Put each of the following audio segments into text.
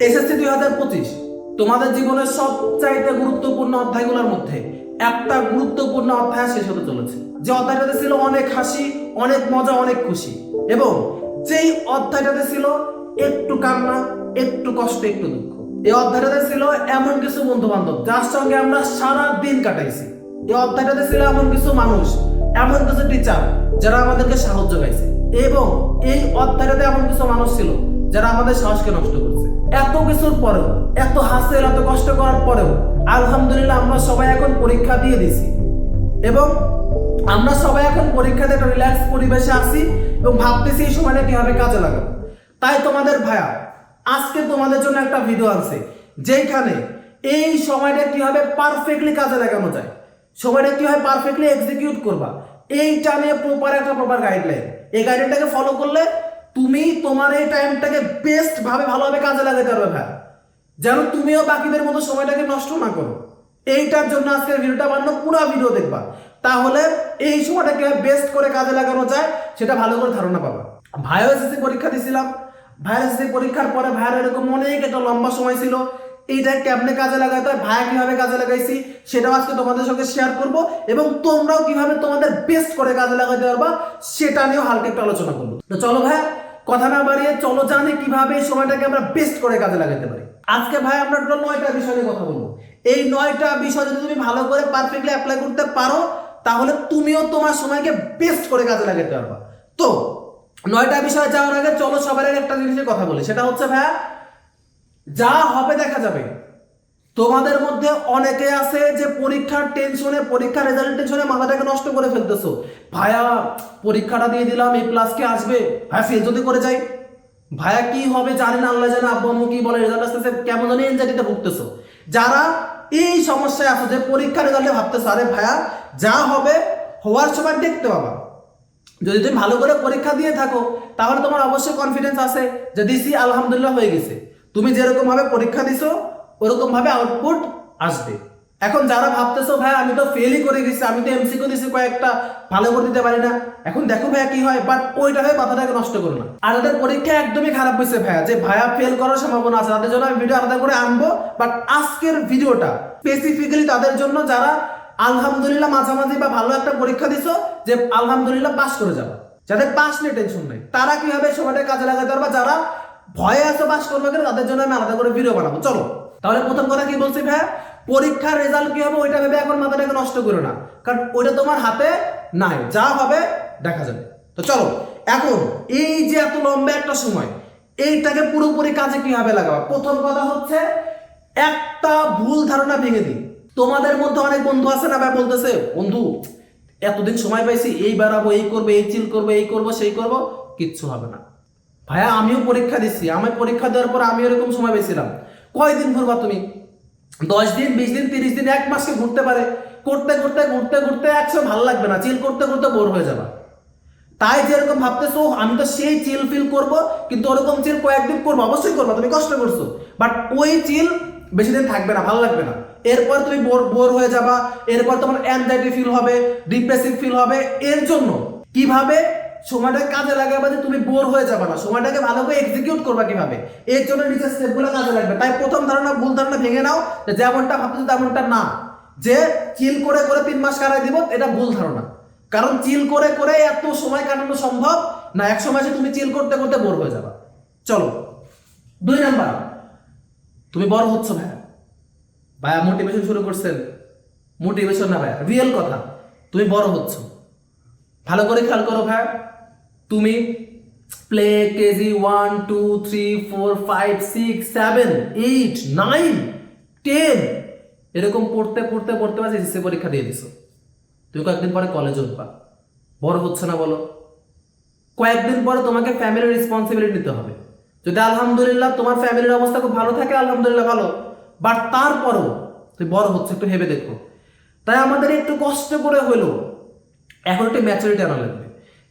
SSC দুই হাজার পঁচিশ, তোমাদের জীবনের সবচাইতে গুরুত্বপূর্ণ অধ্যায়গুলোর মধ্যে একটা গুরুত্বপূর্ণ অধ্যায় শেষ হতে চলেছে। যে অধ্যায়টাতে ছিল অনেক হাসি, অনেক মজা, অনেক খুশি এবং যেই অধ্যায়টাতে ছিল একটু কান্না, একটু কষ্ট, একটু দুঃখ। এই অধ্যায়টাতে ছিল এমন কিছু বন্ধু বান্ধব যার সঙ্গে আমরা সারা দিন কাটাইছি। এই অধ্যায়টাতে ছিল এমন কিছু মানুষ, এমন কিছু টিচার যারা আমাদেরকে সাহায্য গাইছে এবং এই অধ্যায়টাতে এমন কিছু মানুষ ছিল যারা আমাদের সাহসকে নষ্ট করছে। এত কিছুর পরেও, এত হাসিল, এত কষ্ট করার পরেও, আলহামদুলিল্লাহ আমরা সবাই এখন পরীক্ষা দিয়ে দিছি। এবং আমরা সবাই এখন পরীক্ষাতে একটা রিল্যাক্স পরিবেশে আছি এবং ভাবতেছি এই সময়টা কীভাবে কাজে লাগাবো। তাই তোমাদের ভাইয়া, আজকে তোমাদের জন্য একটা ভিডিও আছে যেখানে এই সময়টা কীভাবে পারফেক্টলি কাজে লাগানো যায়, সময়টা কীভাবে পারফেক্টলি এক্সিকিউট করবা, এইটা নিয়ে প্রপার একটা প্রপার গাইডলাইন এই গাইডলাইনটাকে ফলো করলে তুমি তোমার এই টাইমটাকে বেস্ট ভাবে ভালোভাবে কাজে লাগাতে পারবে ভাই। যেন তুমিও বাকিদের মতো সময়টাকে নষ্ট না করো। এইটার জন্য আজকের ভিডিওটা বানানো, পুরো ভিডিও দেখবা। তাহলে এই সময়টা কীভাবে বেস্ট করে কাজে লাগানো যায়, সেটা ভালো করে ধারণা পাবা। ভাইও এসএসসি পরীক্ষা দিছিলাম। ভাইয়ের এসএসসি পরীক্ষার পরে ভাইয়ের এরকম অনেক একটা লম্বা সময় ছিল। এইটা কেমনে কাজে লাগাতে হয়, ভাইয়া কীভাবে কাজে লাগাইছি, সেটাও আজকে তোমাদের সঙ্গে শেয়ার করব এবং তোমরাও কীভাবে তোমাদের বেস্ট করে কাজে লাগাতে পারবা, সেটা নিয়েও হালকা একটু আলোচনা করব। তো চলো ভাই কথা না বাড়িয়ে চলো জানে কীভাবে এই সময়টাকে আমরা বেস্ট করে কাজে লাগাতে পারি। আজকে ভাই আমরা টোটাল নয়টা বিষয় নিয়ে কথা বলব। এই নয়টা বিষয় যদি তুমি ভালো করে পারফেক্টলি অ্যাপ্লাই করতে পারো, তাহলে তুমিও তোমার সময়কে বেস্ট করে কাজে লাগাতে পারবা। তো, নয়টা বিষয় যাওয়ার আগে চলো সবার একটা জিনিসের কথা বলি। সেটা হচ্ছে ভাইয়া, যা হবে দেখা যাবে। তোমাদের মধ্যে অনেকে আছে যে পরীক্ষার টেনশনে পরীক্ষার রেজাল্ট টেনশনে মাথাটাকে নষ্ট করে ফেলতেছো। ভাইয়া পরীক্ষাটা দিয়ে দিলাম এই প্লাস কি আসবে। ভাইয়া ফেল যদি করে যাই। ভাইয়া কি হবে জানি না, আল্লাহ জানে, আব্বু আম্মু কি বলে রেজাল্ট আসতেছে, কেমন জানি এনজাইটিতে ভুগতেছো। যারা এই সমস্যায় আছে যে পরীক্ষার রেজাল্টে ভাবতেছো, আরে ভাইয়া যা হবে, হওয়ার সময় দেখতে পাবা। যদি তুমি ভালো করে পরীক্ষা দিয়ে থাকো, তাহলে তোমার অবশ্যই কনফিডেন্স আছে যে দিছি, আলহামদুলিল্লাহ হয়ে গেছে। তুমি যেরকম ভাবে পরীক্ষা দিছো ওরকম ভাবে আউটপুট আসবে। এখন যারা ভাবতেছো, ভাই, আমি তো ফেলই করে গেছি, আমি তো এমসিকিউ দিছি, কয়েকটা ভালো করে দিতে পারি না। এখন দেখো ভাইয়া কি হয় বাট ওইটা হয়ে মাথাটাকে নষ্ট করো না। আর তাদের পরীক্ষা একদমই খারাপ হয়েছে ভাইয়া, যে ভাইয়া ফেল করার সম্ভাবনা আছে। তাদের জন্য আমি ভিডিও আলাদা করে আনব বাট আজকের ভিডিওটা স্পেসিফিক্যালি তাদের জন্য যারা আলহামদুলিল্লাহ মাঝামাঝি বা ভালো একটা পরীক্ষা দিছো, যে আলহামদুলিল্লাহ পাস করে যাবে। যাদের পাস নিয়ে টেনশন নেই, তারা কীভাবে সময়টা কাজে লাগাতে পারবা? যারা ভয়ে আছে পাস করবে কেন তাদের জন্য আমি আলাদা করে ভিডিও বানাবো। চলো। তাহলে প্রথম কথা কি বলছি ভাই? পরীক্ষার রেজাল্ট কি হবে, ওইটা ভেবে এখন মাথাটাকে নষ্ট করো না। কারণ ওইটা তোমার হাতে নাই। যা হবে, দেখা যাবে। তো চলো, এখন এই যে এত লম্বা একটা সময়, এইটাকে পুরোপুরি কাজে কীভাবে লাগাবা? প্রথম কথা হচ্ছে, একটা ভুল ধারণা ভেঙে দিই। তোমাদের মধ্যে অনেক বন্ধু আছে না ভাই, বলতেছে, বন্ধু, এতদিন সময় পাইছি এই বেড়াবো এই করব, এই চিল করব, এই করব, সেই করব, কিচ্ছু হবে না। ভাইয়া, আমিও পরীক্ষা দিচ্ছি। আমি পরীক্ষা দেওয়ার পর আমি এরকম সময় পেয়েছিলাম কয়দিন ঘুরবা তুমি? দশ দিন, বিশ দিন, তিরিশ দিন, এক মাসকে ঘুরতে পারে। করতে করতে ঘুরতে ঘুরতে একশো ভালো লাগবে না। চিল করতে করতে বোর হয়ে যাবা। তাই যেরকম ভাবতেছো, আমি তো সেই চিল ফিল করব, কিন্তু ওরকম চিল কয়েকদিন করব, অবশ্যই করব, তুমি কষ্ট করছ। বাট ওই চিল বেশি দিন থাকবে না, ভালো লাগবে না। এরপর তুমি বোর বোর হয়ে যাবা, এরপর তোমার অ্যাংজাইটি ফিল হবে ডিপ্রেসিভ ফিল হবে, এর জন্য কীভাবে সময়টা কাজে লাগাবে তুমি বোর হয়ে যাবে না। সময়টাকে ভালো করে এক্সিকিউট করবা কীভাবে? এর জন্য নিজের স্টেপগুলো কাজে লাগবে। তাই প্রথম ধারণা, ভুল ধারণা ভেঙে নাও যেমনটা ভাবতেছো তেমনটা না। যে চিল করে করে তিন মাস কাটাই দিব, এটা ভুল ধারণা। কারণ চিল করে করে এত সময় কাটানো সম্ভব না, এক সময় তুমি চিল করতে করতে বোর হয়ে যাবা। চলো, দুই নাম্বার। তুমি বড় হচ্ছ ভাইয়া। ভাইয়া মোটিভেশন শুরু করছেন। মোটিভেশন না ভাইয়া রিয়েল কথা। তুমি বড় হচ্ছ। ভালো করে খেয়াল করো ভাইয়া। তুমি play KG one two three four five six seven eight nine ten এরকম পড়তে পড়তে পড়তে পারছি এসএসসি পরীক্ষা দিয়ে দিছো। তুমি কয়েকদিন পরে কলেজ উঠবা। বড় হচ্ছে না বলো। কয়েকদিন পরে তোমাকে ফ্যামিলির রেসপন্সিবিলিটি নিতে হবে। যদি আলহামদুলিল্লাহ তোমার ফ্যামিলির অবস্থা খুব ভালো থাকে, আলহামদুলিল্লাহ ভালো। বাট তারপরও তুই বড় হচ্ছে, একটু ভেবে দেখো। তাই আমাদের একটু কষ্ট করে হলেও এখন একটু ম্যাচুরিটি আনা লাগবে।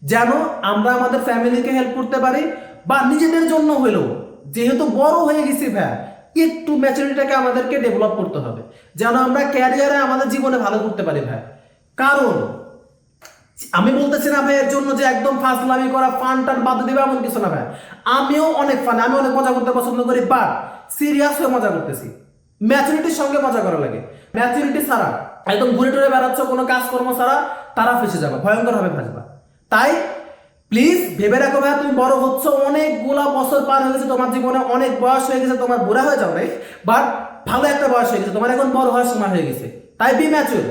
যেন আমরা আমাদের ফ্যামিলিকে হেল্প করতে পারি বা নিজেদের জন্য হলেও, যেহেতু বড় হয়ে গেছি ভাইয়া একটু ম্যাচুরিটিটাকে আমাদেরকে ডেভেলপ করতে হবে। যেন আমরা ক্যারিয়ারে আমাদের জীবনে ভালো করতে পারি ভাই। কারণ, আমি বলতেছি না ভাই এর জন্য যে একদম ফাজলামি করা, ফান টান বাদ দিবে এমন কিছু না ভাই। আমিও অনেক ফান আমি অনেক মজা করতে পছন্দ করি বাট সিরিয়াস হয়ে মজা করতেছি। ম্যাচুরিটির সঙ্গে মজা করা লাগে। ম্যাচুরিটি ছাড়া, একদম ঘুরে টুরে বেড়াচ্ছ, কোনো কাজকর্ম ছাড়া, তারা ফেসে যাবে, ভয়ঙ্কর ভাবে ফাঁসবা তাই প্লিজ ভেবে রাখো ভাই তুমি বড় হচ্ছ, অনেকগুলা বছর পার হয়ে গেছে, তোমার জীবনে অনেক বয়স হয়ে গেছে, তোমার বুড়া হয়ে নাই বাট ভালো একটা বয়স হয়ে গেছে, তোমার এখন বড় হওয়ার সময় হয়ে গেছে, তাই বি ম্যাচুর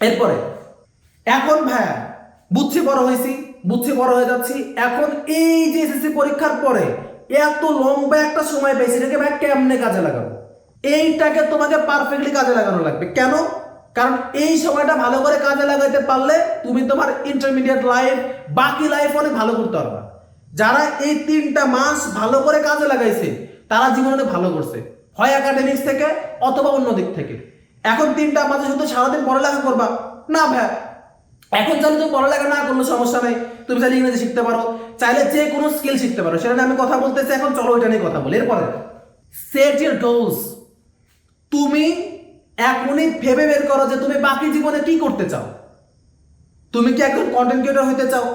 এরপরে, এখন ভাইয়া, বুঝছি বড় হয়েছি, বুঝছি বড় হয়ে যাচ্ছি, এখন এই যে এসএসসি পরীক্ষার পরে এত লম্বা একটা সময় পেয়েছি, এটাকে ভাই কেমনে কাজে লাগাবো? এইটাকে তোমাকে পারফেক্টলি কাজে লাগানো লাগবে। কেন? কারণ এই সময়টা ভালো করে কাজে লাগাইতে পারলে তুমি তোমার ইন্টারমিডিয়েট লাইফ বাকি লাইফ অনেক ভালো করতে পারবা। যারা এই তিনটা মাস ভালো করে কাজে লাগাইছে, তারা জীবনে ভালো করছে। হয় একাডেমিক্স থেকে অথবা অন্য দিক থেকে। এখন তিনটা মাসে শুধু সারাদিন পড়ালেখা করবা? না ভাই। এখন চাইলে তুমি পড়ালেখা না করলে সমস্যা নেই। তুমি চাইলে ইংরেজি শিখতে পারো। চাইলে যে কোনো স্কিল শিখতে পারো। সেটা আমি কথা বলতেছি, এখন চলো ওইটা নিয়ে কথা বলি। এরপরে সেট ইউর গোলস তুমি এখনই ভেবে বের করো যে তুমি বাকি জীবনে কি করতে চাও। তুমি কি একজন কন্টেন্ট ক্রিয়েটর হতে চাও?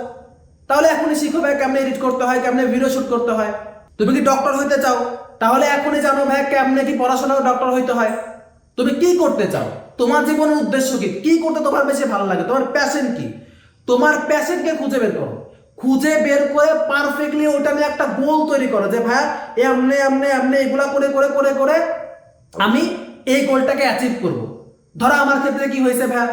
তাহলে এখনই শিখো ভাই কেমনে এডিট করতে হয়, কেমনে ভিডিও শুট করতে হয়। তুমি কি ডক্টর হতে চাও? তাহলে এখনই জানো ভাই কেমনে কি পড়াশোনা ডক্টর হইতে হয়। তুমি কি করতে চাও? তোমার জীবনের উদ্দেশ্য কি? কি করতে তোমার বেশি ভালো লাগে? তোমার প্যাশন কি? তোমার প্যাশনকে খুঁজে বের করো। খুঁজে বের করে পারফেক্টলি ওটা নিয়ে একটা গোল তৈরি করো যে ভাই এমনে এমনে এমনে এগুলা করে করে করে করে আমি এই গোলটাকে অ্যাচিভ করব। ধরো আমার ক্ষেত্রে কি হয়েছে ভাই?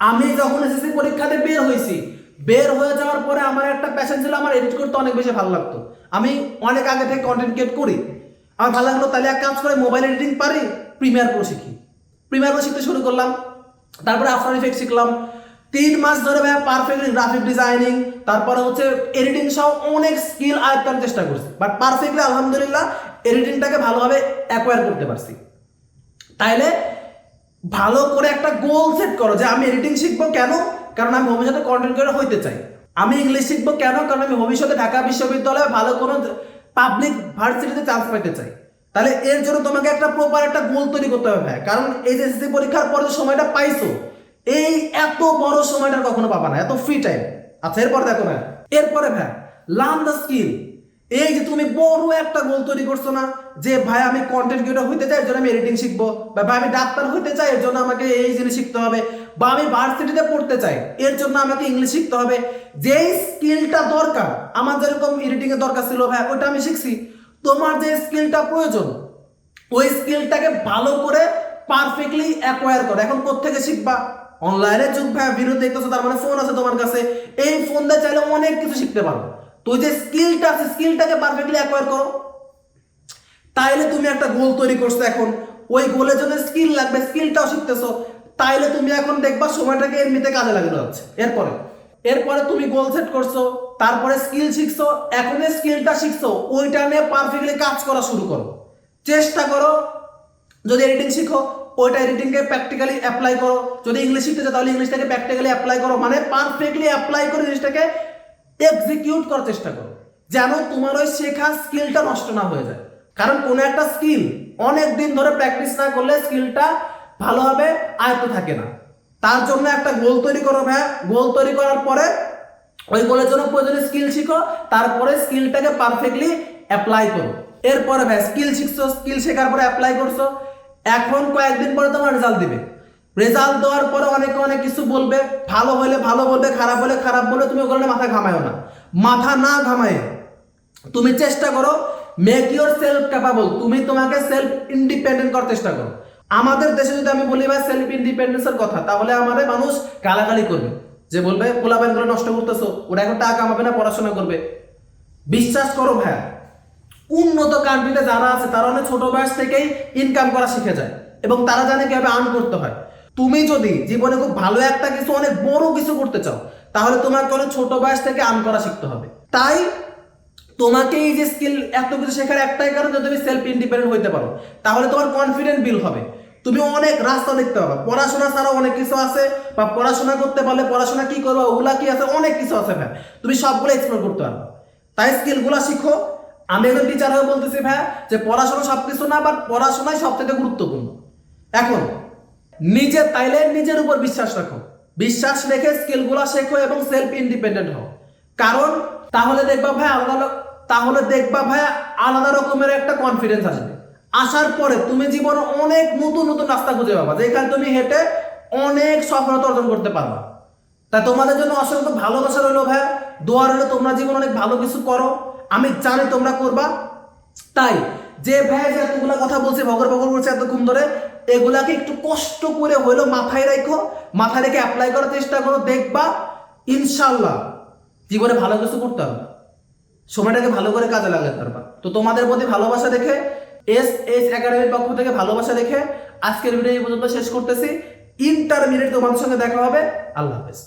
আমি যখন এসএসসি পরীক্ষাতে বের হয়েছি, বের হয়ে যাওয়ার পরে আমার একটা প্যাশন ছিল, আমার এডিট করতে অনেক বেশি ভালো লাগতো। আমি অনেক আগে থেকে কন্টেন্ট ক্রিয়েট করি। আমার ভালো লাগল, তাহলে এক কাজ করে মোবাইল এডিটিং পারি প্রিমিয়ার প্রো শিখি। প্রিমিয়ার প্রো শিখতে শুরু করলাম। তারপরে আফটার ইফেক্ট শিখলাম। তিন মাস ধরে ভাই পারফেক্ট গ্রাফিক ডিজাইনিং তারপরে হচ্ছে এডিটিং সহ অনেক স্কিল আয়ত্তার চেষ্টা করছি। বাট পারফেক্টলি আলহামদুলিল্লাহ এডিটিংটাকে ভালোভাবে অ্যাকোয়ার করতে পারছি। তাইলে ভালো করে একটা গোল সেট করো যে আমি এডিটিং শিখব কেন? কারণ আমি ভবিষ্যতে কন্টেন্ট ক্রিয়েটর হইতে চাই। আমি ইংলিশ শিখব কেন? কারণ আমি ভবিষ্যতে ঢাকা বিশ্ববিদ্যালয়ে ভালো কোনো পাবলিক ভার্সিটিতে চান্স পাইতে চাই। তাহলে এর জন্য তোমাকে একটা প্রপার একটা গোল তৈরি করতে হবে ভাই। কারণ এই যে এসএসসি পরীক্ষার পর যে সময়টা পাইছো, এই এত বড় সময়টা কখনো পাবা না। এত ফ্রি টাইম আচ্ছা এরপর দেখো না। এরপরে ভাই লার্ন দ্য স্কিল এই যে তুমি বড় একটা গোল তৈরি করছ না, যে ভাই আমি কন্টেন্ট ক্রিয়েটর হইতে চাই এর জন্য আমি এডিটিং শিখব, বা ভাই আমি ডাক্তার হইতে চাই এর জন্য আমাকে এই জিনিস শিখতে হবে, বা আমি ভার্সিটিতে পড়তে চাই, এর জন্য আমাকে ইংলিশ শিখতে হবে। যেই স্কিলটা দরকার, আমার যেরকম এডিটিং এর দরকার ছিল, ভাই ওটা আমি শিখছি। তোমার যে স্কিলটা প্রয়োজন, ওই স্কিলটাকে ভালো করে পারফেক্টলি অ্যাকোয়ার করো। এখন কোথেকে শিখবা? অনলাইনে যুগ, ভাই ভিডিও দেখতেছো তার মানে ফোন আছে তোমার কাছে। এই ফোন দিয়ে চাইলে অনেক কিছু শিখতে পারো। তো যে স্কিলটা আছে স্কিলটাকে পারফেক্টলি অ্যাকোয়ার করো। তাইলে তুমি একটা গোল তৈরি করছ এখন। ওই গোলের জন্য স্কিল লাগবে স্কিলটাও শিখতেছো। তাইলে তুমি এখন দেখবা সময়টাকে এমনিতে কাজে লাগানো যাচ্ছে এরপরে এরপরে তুমি গোল সেট করছ, তারপরে স্কিল শিখছো, এখন স্কিলটা শিখছো, ওইটা নিয়ে পারফেক্টলি কাজ করা শুরু করো। চেষ্টা করো, যদি এডিটিং শিখো, ওইটা এডিটিংকে প্র্যাকটিক্যালি অ্যাপ্লাই করো। যদি ইংলিশ শিখতে চাও, তাহলে ইংলিশটাকে প্র্যাকটিক্যালি অ্যাপ্লাই করো। মানে পারফেক্টলি অ্যাপ্লাই করে জিনিসটাকে এক্সিকিউট করার চেষ্টা করো। যেন তোমার ওই শেখা স্কিলটা নষ্ট না হয়ে যায়। কারণ কোনো একটা স্কিল অনেক দিন ধরে প্র্যাকটিস না করলে স্কিলটা ভালোভাবে আয়ত্ত থাকে না। তার জন্য একটা গোল তৈরি করো ভাই গোল তৈরি করার পরে ওই গোলের জন্য প্রয়োজনীয় স্কিল শিখো, তারপরে স্কিলটাকে পারফেক্টলি অ্যাপ্লাই করো। এরপরে ভাই স্কিল শিখছো স্কিল শেখার পরে অ্যাপ্লাই করছ। এখন কয়েকদিন পরে তোমার রেজাল্ট দিবে। রেজাল্ট দেওয়ার পরে অনেকে অনেক কিছু বলবে, ভালো হলে ভালো বলবে, খারাপ হলে খারাপ বলবে, তুমি ওগুলো মাথা ঘামায়ও না। মাথা না ঘামায় তুমি চেষ্টা করো মেক ইউর সেলফ ক্যাপাবল তুমি তোমাকে সেলফ ইন্ডিপেন্ডেন্ট করার চেষ্টা করো। আমাদের দেশে যদি আমি বলি, ভাই সেলফ ইন্ডিপেন্ডেন্সের কথা তাহলে আমাদের মানুষ গালাগালি করবে। যে বলবে পোলাপাইন করে নষ্ট করতেছো, ওরা এখন টাকা কামাবে না, পড়াশোনা করবে বিশ্বাস করো ভাইয়া উন্নত কান্ট্রিতে যারা আছে, তারা অনেক ছোট বয়স থেকেই ইনকাম করা শিখে যায়, এবং তারা জানে কীভাবে আর্ন করতে হয়। তুমি যদি জীবনে খুব ভালো একটা কিছু, অনেক বড় কিছু করতে চাও, তাহলে তোমাকে অনেক ছোট বয়স থেকে আর্ন করা শিখতে হবে। তাই তোমাকে এই যে স্কিল এত কিছু শেখার একটাই কারণ যে তুমি সেলফ ইন্ডিপেন্ডেন্ট হইতে পারো। তাহলে তোমার কনফিডেন্ট বিল হবে। তুমি অনেক রাস্তা দেখতে পাবে। পড়াশোনা ছাড়াও অনেক কিছু আছে, বা পড়াশোনা করতে পারলে পড়াশোনা কি করব, ওগুলা কি আছে, অনেক কিছু আছে ভাই। তুমি সবগুলো এক্সপ্লোর করতে পারবে। তাই স্কিলগুলো শিখো। আমি একজন টিচার হয়ে বলতেছি ভাই যে পড়াশোনা সব কিছু না বাট পড়াশোনাই সব থেকে গুরুত্বপূর্ণ। এখন নিজে তাইলে নিজের উপর বিশ্বাস রাখো। বিশ্বাস রেখে স্কিলগুলো শেখো এবং সেলফ ইন্ডিপেন্ডেন্ট হও। কারণ তাহলে দেখবা ভাই আলাদা তাহলে দেখবা ভাই আলাদা রকমের একটা কনফিডেন্স আসবে। আসার পরে তুমি জীবনে অনেক নতুন নতুন রাস্তা খুঁজে পাবা, যেখানে তুমি হেঁটে অনেক সফলতা অর্জন করতে পারবা। তাই তোমাদের জন্য অসংখ্য ভালোবাসা রইল ভাই। দোয়া রইল তোমরা জীবন অনেক ভালো কিছু করো। আমি জানি তোমরা করবা। তাই যে ভাই যে এতগুলা কথা বলছে, ভগর ভগর বলছে এতক্ষণ ধরে এগুলাকে একটু কষ্ট করে হইল মাথায় রাখো মাথায় রেখে অ্যাপ্লাই করার চেষ্টা করো, দেখবা ইনশাল্লাহ জীবনে ভালো কিছু করতে হবে। সময়টাকে ভালো করে কাজে লাগাতে পারবা। তো তোমাদের প্রতি ভালোবাসা দেখে এস এস একাডেমির পক্ষ থেকে ভালোবাসা দেখে আজকের ভিডিও এই পর্যন্ত শেষ করতেছি। ইন্টারমিডিয়েট তোমাদের সঙ্গে দেখা হবে। আল্লাহ হাফেজ।